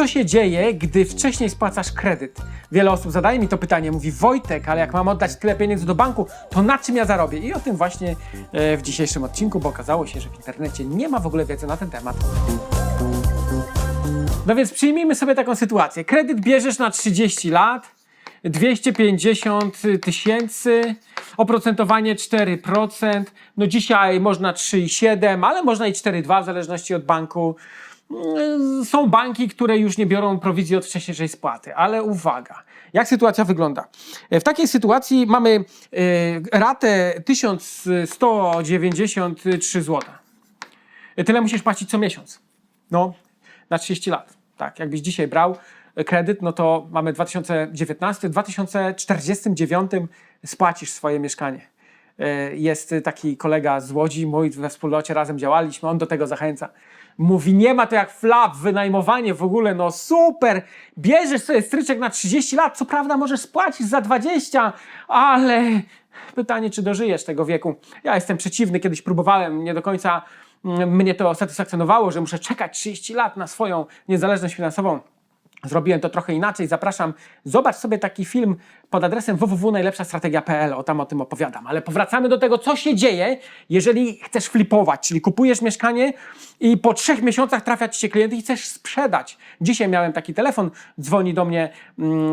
co się dzieje, gdy wcześniej spłacasz kredyt? Wiele osób zadaje mi to pytanie, mówi Wojtek, ale jak mam oddać tyle pieniędzy do banku, to na czym ja zarobię? I o tym właśnie e, w dzisiejszym odcinku, bo okazało się, że w internecie nie ma w ogóle wiedzy na ten temat. No więc przyjmijmy sobie taką sytuację. Kredyt bierzesz na 30 lat, 250 tysięcy, oprocentowanie 4%. No dzisiaj można 3,7, ale można i 4,2 w zależności od banku. Mm, Są banki, które już nie biorą prowizji od wcześniejszej spłaty, ale uwaga, jak sytuacja wygląda? W takiej sytuacji mamy e, ratę 1193 zł. Tyle musisz płacić co miesiąc. No, na 30 lat. Tak, jakbyś dzisiaj brał kredyt, no to mamy 2019, w 2049 spłacisz swoje mieszkanie. E, Jest taki kolega z Łodzi, mój we wspólnocie razem działaliśmy, on do tego zachęca. Mówi, nie ma to jak flap, wynajmowanie w ogóle, no super, bierzesz sobie stryczek na 30 lat, co prawda możesz spłacić za 20, ale pytanie, czy dożyjesz tego wieku. Ja jestem przeciwny, kiedyś próbowałem, nie do końca mm, mnie to satysfakcjonowało, że muszę czekać 30 lat na swoją niezależność finansową. Zrobiłem to trochę inaczej. Zapraszam, zobacz sobie taki film pod adresem www.najlepszastrategia.pl, o tam o tym opowiadam. Ale powracamy do tego, co się dzieje, jeżeli chcesz flipować, czyli kupujesz mieszkanie i po trzech miesiącach trafia ci się klient i chcesz sprzedać. Dzisiaj miałem taki telefon, dzwoni do mnie mm,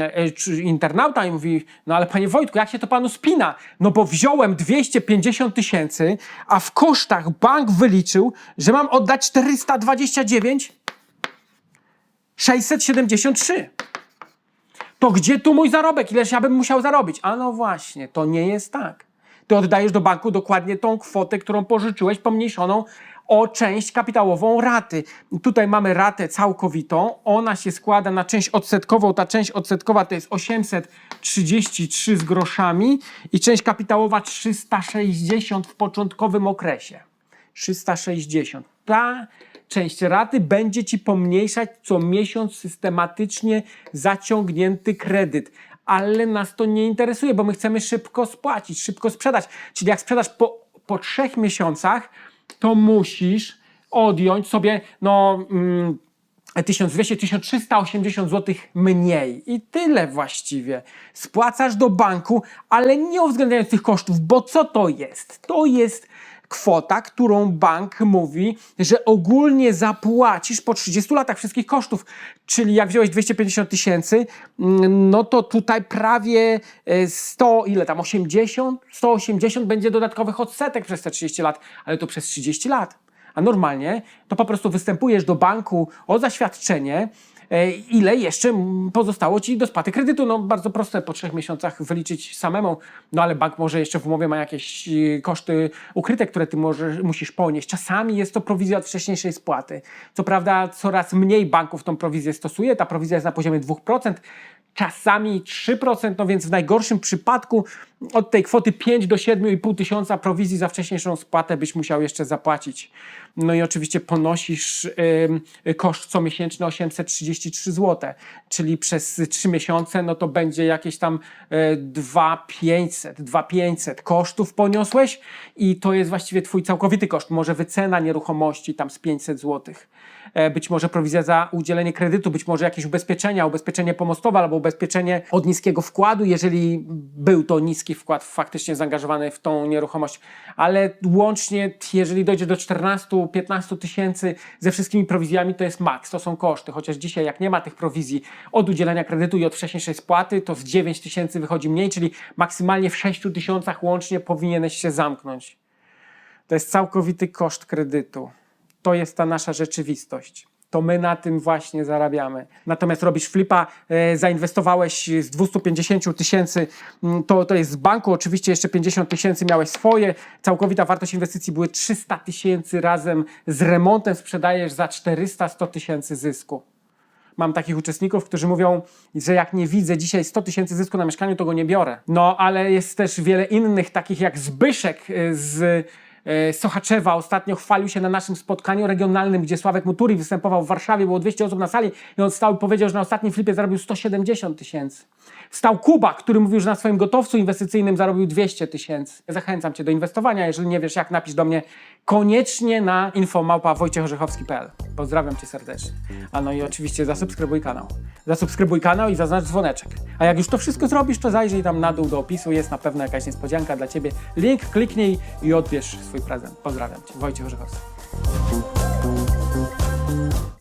internauta i mówi, no ale panie Wojtku, jak się to panu spina? No bo wziąłem 250 tysięcy, a w kosztach bank wyliczył, że mam oddać 429 673. To gdzie tu mój zarobek? Ileż ja bym musiał zarobić? A no właśnie, to nie jest tak. Ty oddajesz do banku dokładnie tą kwotę, którą pożyczyłeś, pomniejszoną o część kapitałową raty. Tutaj mamy ratę całkowitą. Ona się składa na część odsetkową. Ta część odsetkowa to jest 833 z groszami i część kapitałowa 360 w początkowym okresie. 360. Ta część raty będzie ci pomniejszać co miesiąc systematycznie zaciągnięty kredyt. Ale nas to nie interesuje, bo my chcemy szybko spłacić, szybko sprzedać. Czyli jak sprzedasz po, po trzech miesiącach, to musisz odjąć sobie no, mm, 1200-1380 zł mniej. I tyle właściwie. Spłacasz do banku, ale nie uwzględniając tych kosztów, bo co to jest? To jest kwota, którą bank mówi, że ogólnie zapłacisz po 30 latach wszystkich kosztów. Czyli jak wziąłeś 250 tysięcy, mm, no to tutaj prawie e, 100, ile tam, 80? 180 będzie dodatkowych odsetek przez te 30 lat, ale to przez 30 lat. A normalnie to po prostu występujesz do banku o zaświadczenie, e, E, ile jeszcze pozostało ci do spłaty kredytu. No bardzo proste po trzech miesiącach wyliczyć samemu, no ale bank może jeszcze w umowie ma jakieś e, koszty ukryte, które ty możesz, musisz ponieść. Czasami jest to prowizja od wcześniejszej spłaty. Co prawda coraz mniej banków tą prowizję stosuje, ta prowizja jest na poziomie 2%, czasami 3%, no więc w najgorszym przypadku od tej kwoty 5 do 7,5 tysiąca prowizji za wcześniejszą spłatę byś musiał jeszcze zapłacić. No i oczywiście ponosisz yy, koszt co miesięczny 830 33 zł, czyli przez 3 miesiące no to będzie jakieś tam e, 2500, 2500 kosztów poniosłeś i to jest właściwie twój całkowity koszt, może wycena nieruchomości tam z 500 złotych. E, być może prowizja za udzielenie kredytu, być może jakieś ubezpieczenia, ubezpieczenie pomostowe albo ubezpieczenie od niskiego wkładu, jeżeli był to niski wkład faktycznie zaangażowany w tą nieruchomość. Ale łącznie, jeżeli dojdzie do 14-15 tysięcy ze wszystkimi prowizjami, to jest maks, to są koszty. Chociaż dzisiaj, jak nie ma tych prowizji od udzielenia kredytu i od wcześniejszej spłaty, to z 9 tysięcy wychodzi mniej, czyli maksymalnie w 6 tysiącach łącznie powinieneś się zamknąć. To jest całkowity koszt kredytu. To jest ta nasza rzeczywistość. To my na tym właśnie zarabiamy. Natomiast robisz flipa, e, zainwestowałeś z 250 tysięcy, mm, to, to jest z banku, oczywiście jeszcze 50 tysięcy miałeś swoje. Całkowita wartość inwestycji były 300 tysięcy razem z remontem sprzedajesz za 400-100 tysięcy zysku. Mam takich uczestników, którzy mówią, że jak nie widzę dzisiaj 100 tysięcy zysku na mieszkaniu, to go nie biorę. No, ale jest też wiele innych, takich jak Zbyszek e, z Sochaczewa. Ostatnio chwalił się na naszym spotkaniu regionalnym, gdzie Sławek Muturi występował w Warszawie, było 200 osób na sali i on stał i powiedział, że na ostatnim flipie zarobił 170 tysięcy. Wstał Kuba, który mówił, że na swoim gotowcu inwestycyjnym zarobił 200 tysięcy. Zachęcam Cię do inwestowania. Jeżeli nie wiesz jak, napisz do mnie koniecznie na infomałpa wojciechorzechowski.pl. Pozdrawiam Cię serdecznie. A no i oczywiście zasubskrybuj kanał. Zasubskrybuj kanał i zaznacz dzwoneczek. A jak już to wszystko zrobisz, to zajrzyj tam na dół do opisu, jest na pewno jakaś niespodzianka dla Ciebie. Link kliknij i odbierz swój prezent. Pozdrawiam Cię, Wojciech Orzechowski.